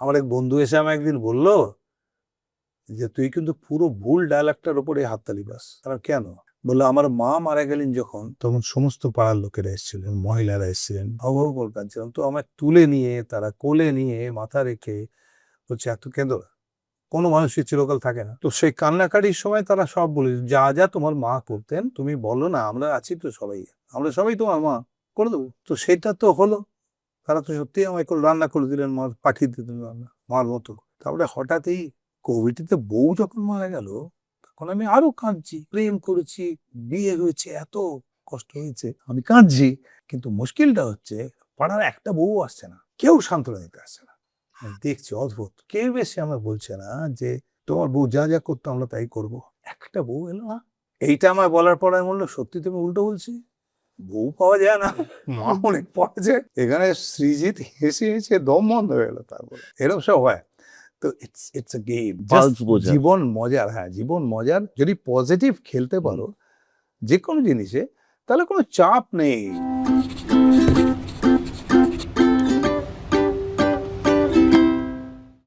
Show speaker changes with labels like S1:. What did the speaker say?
S1: আমার এক বন্ধু এসে আমাকে একদিন বলল যে, তুই কিন্তু পুরো ভুল ডায়ালগটার উপরে হাততালি বাস। কারণ কেন? বলল, আমার মা মারা গেলেন যখন তখন সমস্ত পাড়ার লোকেরা এসেছিলেন, মহিলারা এসেছিলেন হাউ করে কাঁদছিলাম তো আমায় তুলে নিয়ে, তারা কোলে নিয়ে মাথা রেখে বলছে, এত কেঁদো। কোনো মানুষের চিরকাল থাকে না। তো সেই কান্নাকাটির সময় তারা সব বলে, যা যা তোমার মা করতেন, তুমি বলো না, আমরা আছি তো সবাই। আমরা সবাই তোমার মা, করে দেবো। তো সেটা তো হলো। তারা তো সত্যি আমায় রান্না করে দিলেন পাঠিয়ে দিতেন রান্না মার মতো। তারপরে হঠাৎই কোভিডে বউ যখন মারা গেল, তখন আমি আরও কাঁদছি, প্রেম করেছি, বিয়ে হয়েছে, এত কষ্ট হয়েছে, আমি কাঁদছি। কিন্তু মুশকিলটা হচ্ছে, পাড়ার একটা বউ আসছে না, কেউ সান্ত্বনা দিতে আসছে না। দেখছি, অদ্ভুত। কেউ বেশি আমার বলছে না যে, তোমার বউ যা যা করতো আমরা তাই করব। একটা বউ এলো না। এইটা আমার বলার পর আমি বলল সত্যি তুমি উল্টো বলছি? বউ পাওয়া যায় না। মা অনেক পাওয়া যায়। এখানে সৃজিত হেসে হেসে দম বন্ধ হয়ে গেলো তারপরে। এরকম সব হয়। তো ইটস ইটস এ গেম জীবন মজার হ্যাঁ জীবন মজার। যদি পজিটিভ খেলতে পারো যে কোনো জিনিসে তাহলে কোনো চাপ নেই।